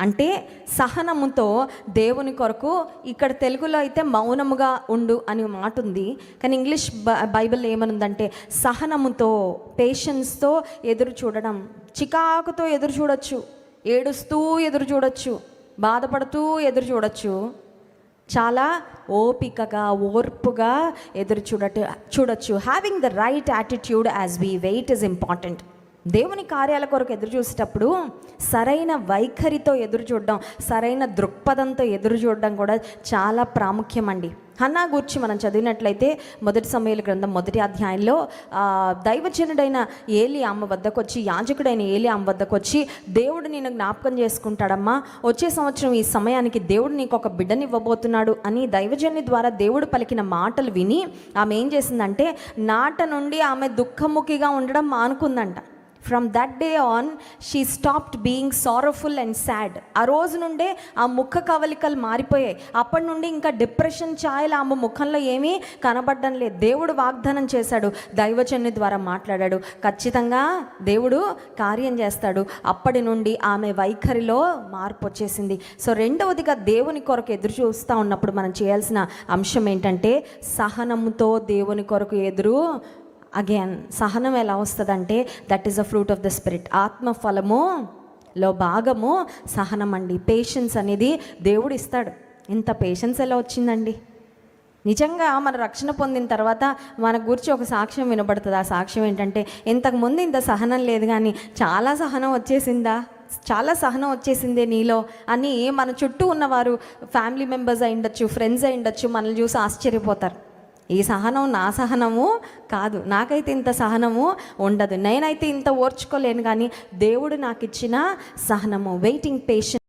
అంటే సహనముతో దేవుని కొరకు ఇక్కడ తెలుగులో అయితే మౌనముగా ఉండు అని మాట ఉంది. కానీ ఇంగ్లీష్ బైబిల్ ఏమనుందంటే సహనముతో పేషెన్స్తో ఎదురు చూడడం. చికాకుతో ఎదురు చూడొచ్చు. ఏడుస్తూ ఎదురు చూడొచ్చు. బాధపడుతూ ఎదురు చూడొచ్చు. చాలా ఓపికగా ఓర్పుగా ఎదురు చూడట చూడొచ్చు. Having the right attitude as we wait is important దేవుని కార్యాల కొరకు ఎదురు చూసేటప్పుడు సరైన వైఖరితో ఎదురు చూడడం సరైన దృక్పథంతో ఎదురు చూడడం కూడా చాలా ప్రాముఖ్యం అండి హన్నా గూర్చి మనం చదివినట్లయితే మొదటి సమయాల గ్రంథం మొదటి అధ్యాయంలో దైవజనుడైన ఏలి అమ్మ వద్దకు వచ్చి యాజకుడైన ఏలి అమ్మ వద్దకు వచ్చి దేవుడు నేను జ్ఞాపకం చేసుకుంటాడమ్మా. వచ్చే సంవత్సరం ఈ సమయానికి దేవుడు నీకు ఒక బిడ్డనివ్వబోతున్నాడు అని దైవజనుని ద్వారా దేవుడు పలికిన మాటలు విని ఆమె ఏం చేసిందంటే నాట నుండి ఆమె దుఃఖముఖిగా ఉండడం మానుకుందంట. From that day on she stopped being sorrowful and sad ఆ రోజు నుండే ఆ ముఖ కవలికలు మారిపోయాయి. అప్పటి నుండి ఇంకా డిప్రెషన్ ఛాయలు ఆమె ముఖంలో ఏమీ కనబడడం లేదు. దేవుడు వాగ్దానం చేశాడు. దైవజన్య ద్వారా మాట్లాడాడు. ఖచ్చితంగా దేవుడు కార్యం చేస్తాడు. అప్పటి నుండి ఆమె వైఖరిలో మార్పు వచ్చేసింది. సో రెండవదిగా దేవుని కొరకు ఎదురు చూస్తూ ఉన్నప్పుడు మనం చేయాల్సిన అంశం ఏంటంటే సహనంతో దేవుని కొరకు ఎదురు అగైన్ సహనం ఎలా వస్తుందంటే that is a fruit of the spirit ఆత్మ ఫలము లో భాగము సహనం అండి. పేషెన్స్ అనేది దేవుడు ఇస్తాడు. ఇంత పేషెన్స్ ఎలా వచ్చిందండి? నిజంగా మన రక్షణ పొందిన తర్వాత మన గురించి ఒక సాక్ష్యం వినబడుతుంది. ఆ సాక్ష్యం ఏంటంటే ఇంతకుముందు ఇంత సహనం లేదు కానీ చాలా సహనం వచ్చేసిందా? చాలా సహనం వచ్చేసిందే నీలో అని మన చుట్టూ ఉన్నవారు ఫ్యామిలీ మెంబర్స్ అయి ఉండొచ్చు ఫ్రెండ్స్ అయి ఉండొచ్చు మనల్ని చూసి ఆశ్చర్యపోతారు. ఈ సహనం నా సహనము కాదు. నాకైతే ఇంత సహనము ఉండదు. నేనైతే ఇంత ఓర్చుకోలేను కానీ దేవుడు నాకు ఇచ్చిన సహనము వెయిటింగ్ పేషెంట్